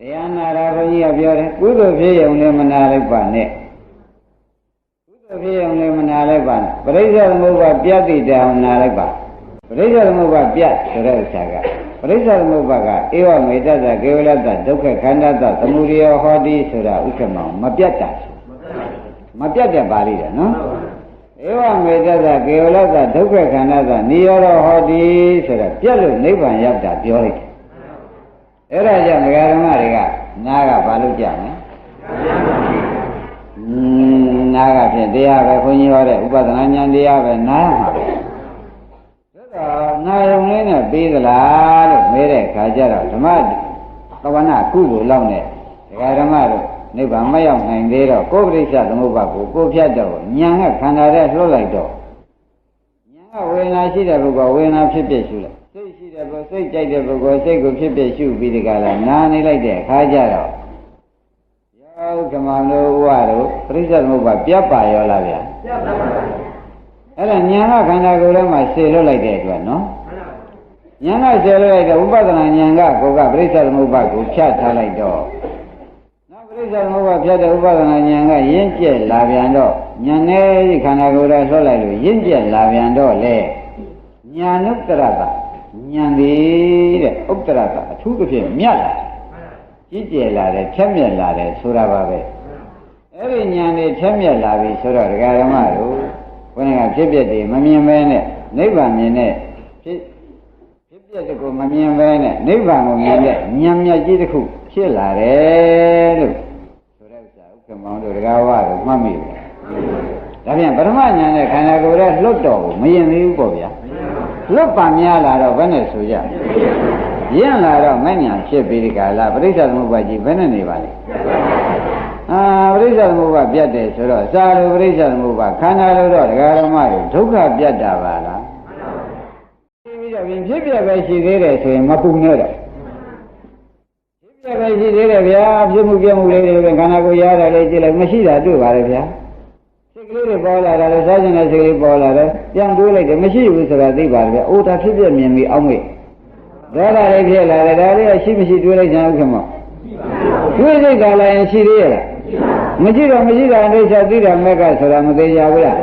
တရားနာတာဘုန်းကြီးကပြောတယ်ကုသိုလ်ဖြစ်ရုံနဲ့မနာလိုက်ပါနဲ့ကုသိုလ်ဖြစ်ရုံနဲ့မနာလိုက်ပါနဲ့ပရိစ္ဆေသမုပ္ပါပြတ်တိတောင်နာလိုက်ပါပရိစ္ဆေသမုပ္ပါပြတ်ဆိုတဲ့ဥစ္စာကပရိစ္ဆေသမုပ္ပါကဧဝမေတ္တသကေဝလတ္တဒုက္ခခန္ဓာတသမုဒယဟောတိဆိုတာဥက္ကမောင်မပြတ်တာမပြတ်တဲ့ပါဠိတယ်နော်ဧဝမေတ္တသကေဝလတ္တဒုက္ခခန္ဓာတနိရောဓဟောတိဆိုတာပြတ်လို့နိဗ္ဗာန်ရောက်တာပြောလိုက်တယ် အဲ့ဒါကြောင့်ဒကာဓမ္မတွေကနားကဘာလို့ကြမလဲอืมနားကဖြင့်တရားပဲခွန်ကြီးဟောတဲ့ဥပဒနာဉာဏ်တရားပဲနားရမှာပဲဒါတော့နာယုံလေးနဲ့ပြီးသလားလို့မေးတဲ့ခါကျတော့ဓမ္မသဝနာကုသိုလ်လောက်နဲ့ဒကာဓမ္မတို့နိဗ္ဗာန်မရောက်နိုင်သေးတော့ကိုယ်ပရိစ္ဆသမုပ္ပါကိုကိုယ်ဖြတ်တော့ဉာဏ်ကခန္ဓာထဲလွှတ်လိုက်တော့ဉာဏ်ကဝေဒနာရှိတဲ့ပုဂ္ဂိုလ်ဝေဒနာဖြစ်ဖြစ်ရှုလိုက်စိ တ်ရှိတဲ့ပုဂ္ဂိုလ်စိတ်ကြိုက်တဲ့ပုဂ္ဂိုလ်စိတ်ကိုဖြစ်ဖြစ်ရှုပြီးဒီကလာနာနေလိုက်တဲ့အခါကျတော့ယောကမတို့ဝါတို့ပရိစ္ဆသမုပ္ပါပြတ်ပါရောလားဗျာပြတ်ပါပါအဲ့ဒါဉာဏ်ကခန္ဓာကိုယ်ထဲမှာရှည်လွတ်လိုက်တဲ့အတွက်နော်ဉာဏ်ကရှည်လွတ်လိုက်တဲ့ဥပဒနာဉာဏ်ကကိုယ်ကပရိစ္ဆသမုပ္ပါကိုဖြတ်ထားလိုက်တော့နောက်ပရိစ္ဆသမုပ္ပါဖြတ်တဲ့ဥပဒနာဉာဏ်ကရင့်ကျက်လာပြန်တော့ဉာဏ်နဲ့ခန္ဓာကိုယ်ထဲလွတ်လိုက်လို့ရင့်ကျက်လာပြန်တော့လေညာနုတ္တရတ ဉာဏ်သည်တဲ့ဥတ္တရတအထူးသဖြင့်မြတ်လာကြီးကျယ်လာတယ်ဖြတ်မြက်လာတယ်ဆိုတာပါပဲအဲ့ဒီဉာဏ်တွေဖြတ်မြက်လာပြီဆိုတော့ဒကာရမတို့ဘုရားဖြစ်ဖြစ်တယ်မမြင်ပဲနဲ့နိဗ္ဗာန်မြင်တဲ့ဖြစ်ဖြစ်ပြတဲ့ကိုမမြင်ပဲနဲ့နိဗ္ဗာန်ကိုမြင်တဲ့ဉာဏ်မြတ်ကြီးတစ်ခုဖြစ်လာတယ်လို့ဆိုတဲ့ဥစ္စာဥက္ကမောင်တို့ဒကာဝါတို့မှတ်မိတယ်ဒါပြန်ပထမဉာဏ်နဲ့ခန္ဓာကိုယ်ရဲ့လွတ်တော်ကိုမရင်သေးဘူးပေါ့ဗျာ လွတ်ပါများလာတော့ဘယ်နဲ့ဆိုကြရင့်လာတော့မဉဏ်ဖြစ်ပြီးဒီကလာပရိစ္ဆေသမုပ္ပါကြီးဘယ်နဲ့နေပါလဲအာပရိစ္ဆေသမုပ္ပါပြတ်တယ်ဆိုတော့စာလိုပရိစ္ဆေသမုပ္ပါခန္ဓာလိုတော့ဒကာရမတွေဒုက္ခပြတ်တာပါလားပြီးတော့ပြင်ဖြစ်ပြပဲရှိသေးတယ်ဆိုရင်မပူနဲ့တော့ဖြစ်ပြပဲရှိသေးတယ်ဗျာဖြစ်မှုပြမှုလေးတွေခန္ဓာကိုယ်ရတယ်လေကြည့်လိုက်မရှိတာတွေ့ပါလေဗျာစိတ် ကလေးတွေပေါ်လာတာလေစားကျင်တဲ့စိတ်ကလေးပေါ်လာတယ်ပြန်တွေးလိုက်တယ်မရှိဘူးဆိုတာသိပါလေဗျာအိုးတာဖြစ်ပြမြင်ပြီးအောင်းမေ့ဒေါသလေးဖြစ်လာတယ်ဒါလေးကရှိမရှိတွေးလိုက်ကြအောင်ခင်ဗျတွေးစိတ်ကလည်းရှိသေးရဲ့လားမရှိတော့မရှိတာအိဋ္ဌသိတာမက်ကဆိုတာမသေးကြဘူးလား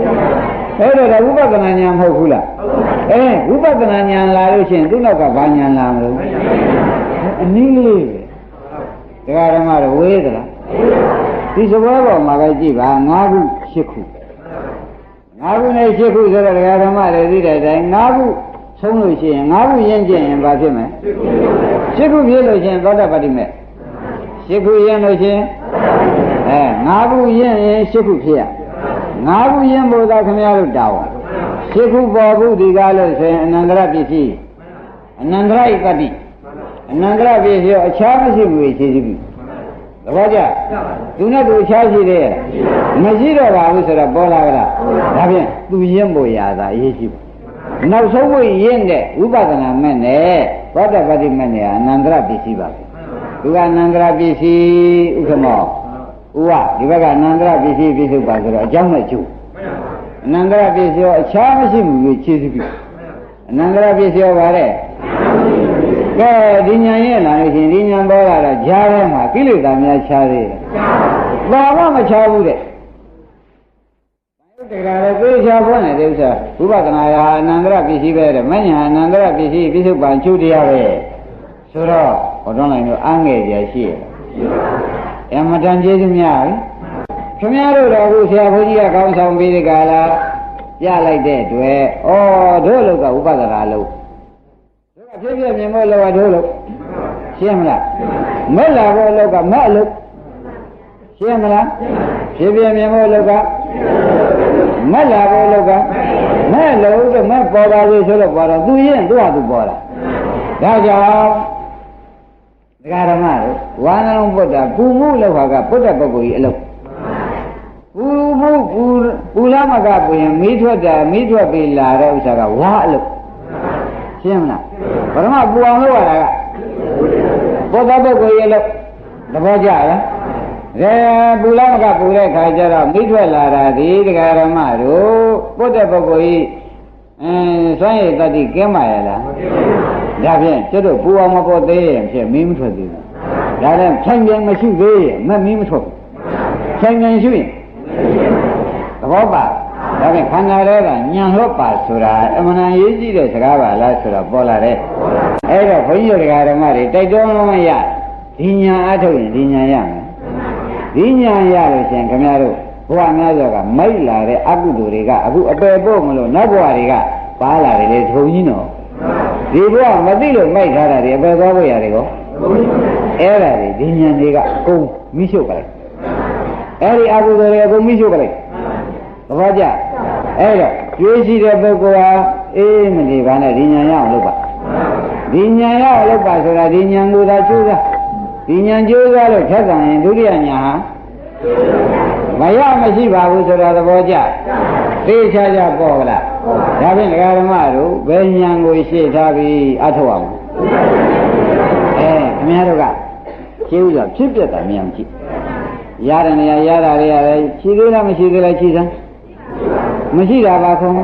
အဲ့တော့ဒါဝိပဿနာဉာဏ်မဟုတ်ဘူးလားအဲဝိပဿနာဉာဏ်လာလို့ရှိရင်သူ့နောက်ကဘာဉာဏ်လာမလို့အနည်းလေးပဲဒကာဓမ္မတော့ဝေးသလားဒီသဘောပေါ်မှာပဲကြည့်ပါ၅ခု၈ခု ၅ခုနဲ့၈ခုဆိုတော့ဒကာဓမ္မတွေသိတဲ့အတိုင်း၅ခုဆုံးလို့ရှိရင်၅ခုရင့်ကျင့်ရင်ဘာဖြစ်မလဲ၈ခုပြည့်လို့ရှိရင်သောတာပတိမဲ့၈ခုရင့်လို့ရှိရင်အဲ၅ခုရင့်ရင်၈ခုဖြစ်ရငါးခုရင်ဘုရားခင်ဗျားတို့တောင်းရှစ်ခုပေါ်ဘူးဒီကားလို့ဆိုရင်အနန္တရပစ္စည်းအနန္တရဣပတိအနန္တရပစ္စည်းအခြားမရှိဘူးရှိစီပြီ သဘောကျသူနဲ့သူအခြားရှိသေးရဲ့မရှိတော့ပါဘူးဆိုတော့ပေါ်လာကြတာဒါဖြင့်သူရင်ဖို့ရတာအရေးကြီးပါနောက်ဆုံးဝိရင့်တဲ့ဝိပဿနာမဲ့နဲ့သောတပတိမဲ့နဲ့အနန္တရပစ္စည်းပါသူကအနန္တရပစ္စည်းဥက္ကမောဥဝဒီဘက်ကအနန္တရပစ္စည်းပြစ္ဆုတ်ပါဆိုတော့အကြောင်းနဲ့ကျိုးအနန္တရပစ္စည်းရောအခြားမရှိဘူးလို့ခြေစုပြီအနန္တရပစ္စည်းရောပါတဲ့ ကဲဒီညာရဲ့လာလို့ရှိရင်ဒီညာပေါ်လာတော့ဈာထဲမှာကိလေသာများခြားသေးတယ်ဘာမှမခြားဘူးတဲ့တကယ်လည်းသိချာဖွင့်နေတဲ့ဥစ္စာဝိပဿနာရာအနန္တရပစ္စည်းပဲတဲ့မညာအနန္တရပစ္စည်းပြစ္ဆုတ်ပံချုပ်တရားပဲဆိုတော့ဟောတော့နိုင်လို့အငဲ့ကြရှိရအမတန်ကျေးဇူးများပြီခင်ဗျားတို့တော့အခုဆရာဘုန်းကြီးကကောင်းဆောင်ပြီးဒီကလာပြလိုက်တဲ့အတွက်ဩတို့လောက်ကဥပဒနာလို့တို့က ဖြစ်ဖြစ်မြင်ဖို့လောကတို့လို့ရှင်းမလားမက်လာဖို့လောကမက်လို့ရှင်းမလားဖြစ်ဖြစ်မြင်ဖို့လောကမက်လာဖို့လောကမဲ့လို့တော့မဲ့ပေါ်ပါလေဆိုတော့ပေါ်တော့သူရင်သူ့ဟာသူပေါ်တာဒါကြောင့်ဒကာဓမ္မတို့ဝါနလုံးပုဒ္ဒါပူမှုလောက်ဟာကပုဒ္ဒပုဂ္ဂိုလ်ကြီးအလုပ်ပူမှုပူပူလာမကပူရင်မိထွက်တာမိထွက်ပြီလာတဲ့ဥစ္စာကဝါအလုပ် ရှင်းမလားပရမပူအောင်လုပ်ရတာကပုဒ္ဒပုဂ္ဂိုလ်ကြီးအလုပ်သဘောကျလားရဲပူလာမကပူတဲ့ခါကျတော့မိထွက်လာတာဒီဒကာဓမ္မတို့ပုဒ္ဒပုဂ္ဂိုလ်ကြီးအင်းစွမ်းရည်တတိကင်းပါရဲ့လားဒါဖြင့်ကျွတ်တို့ပူအောင်မပေါ်သေးရင်ဖြင့်မင်းမထွက်သေးဘူးဒါလည်းဖြိုင်ပြန်မရှိသေးရဲ့မက်မီးမထွက်ဘူးဖြိုင်ပြန်ရှိရင်သဘောပါ ဒါဖြင့်ခန္ဓာတွေကညံလွတ်ပါဆိုတာအမှန်တန်ရေးကြည့်တဲ့စကားပါလားဆိုတော့ပေါ်လာတယ်အဲ့တော့ဘုန်းကြီးတို့ဓမ္မတွေတိုက်တွန်းလို့မရဒီညာအထုတ်ရင်ဒီညာရမယ်ဒီညာရလို့ရှင်ခင်ဗျားတို့ဘဝများစွာကမိုက်လာတဲ့အကုသိုလ်တွေကအခုအပယ်ပို့မလို့နောက်ဘဝတွေကပါလာတယ်လေထုံကြီးနော်ဒီဘဝမသိလို့မိုက်ထားတာတွေအပယ်သွားဖို့ရတယ်ကောအဲ့ဒါတွေဒီညာတွေကအကုန်မိရှုပ်ကြလိုက်အဲ့ဒီအကုသိုလ်တွေအကုန်မိရှုပ်ကြလိုက် သဘောကျအဲ့တော့ကျွေးရှိတဲ့ပုဂ္ဂိုလ်ဟာအေးမနေပါနဲ့ဒီညာရအောင်လုပ်ပါဒီညာရအောင်လုပ်ပါဆိုတာဒီညာကိုသာကျိုးစားဒီညာကျိုးစားလို့ထက်ဆံရင်ဒုတိယညာဟာမရမရှိပါဘူးဆိုတာသဘောကျသိချာချာပေါ်ကလားဒါဖြင့်ဒကာဓမ္မတို့ဘယ်ညာကိုရှေ့ထားပြီးအထောက်အောင်အဲခင်ဗျားတို့ကရှင်းဥစွာဖြစ်ပြတာမြင်ကြည့်ရတဲ့နေရာရတာတွေရတယ်ရှိသေးလားမရှိသေးလားရှိစမ်း မရှိတာပါခုံး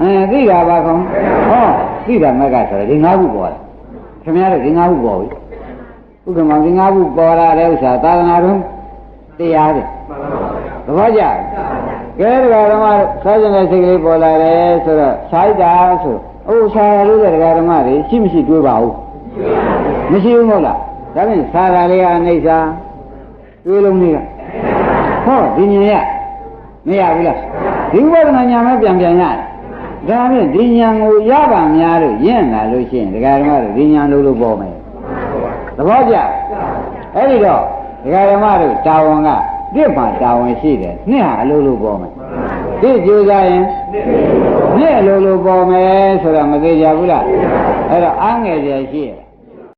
အဲသိတာပါခုံးဟောသိတာမက်ကဆိုတော့ဒီ၅ခုပေါ်တယ်ခင်ဗျားတို့ဒီ၅ခုပေါ်ပြီဥက္ကမဒီ၅ခုပေါ်လာတဲ့ဥစ္စာသာသနာ့တွင်တရားတယ်သဘောကျကဲတရားဓမ္မစားကျင်တဲ့စိတ်ကလေးပေါ်လာတယ်ဆိုတော့ဆိုင်တာဆိုအိုးဆာရလို့တဲ့တရားဓမ္မတွေရှိမရှိတွေးပါဦးမရှိဘူးမဟုတ်လားဒါဖြင့်ဆာတာလေးကအနိစ္စတွေးလုံးလေးကဟောဒီဉာဏ်ရမရဘူးလား ဒီဝိပဿနာဉာဏ်ပဲပြန်ပြန်ရတယ်ဒါဖြင့်ဒီဉာဏ်ကိုရပါများလို့ရင့်လာလို့ရှိရင်တရားဓမ္မတွေဒီဉာဏ်လို့လို့ပေါ်မယ်သဘောကျအဲ့ဒီတော့ဒကာဓမ္မတို့တာဝန်ကတစ်မှာတာဝန်ရှိတယ်နှစ်ဟာအလိုလိုပေါ်မယ်တစ်ကြိုးစားရင်နှစ်အလိုလိုပေါ်မယ်ဆိုတော့မသေးကြဘူးလားအဲ့တော့အားငယ်ကြရှိရ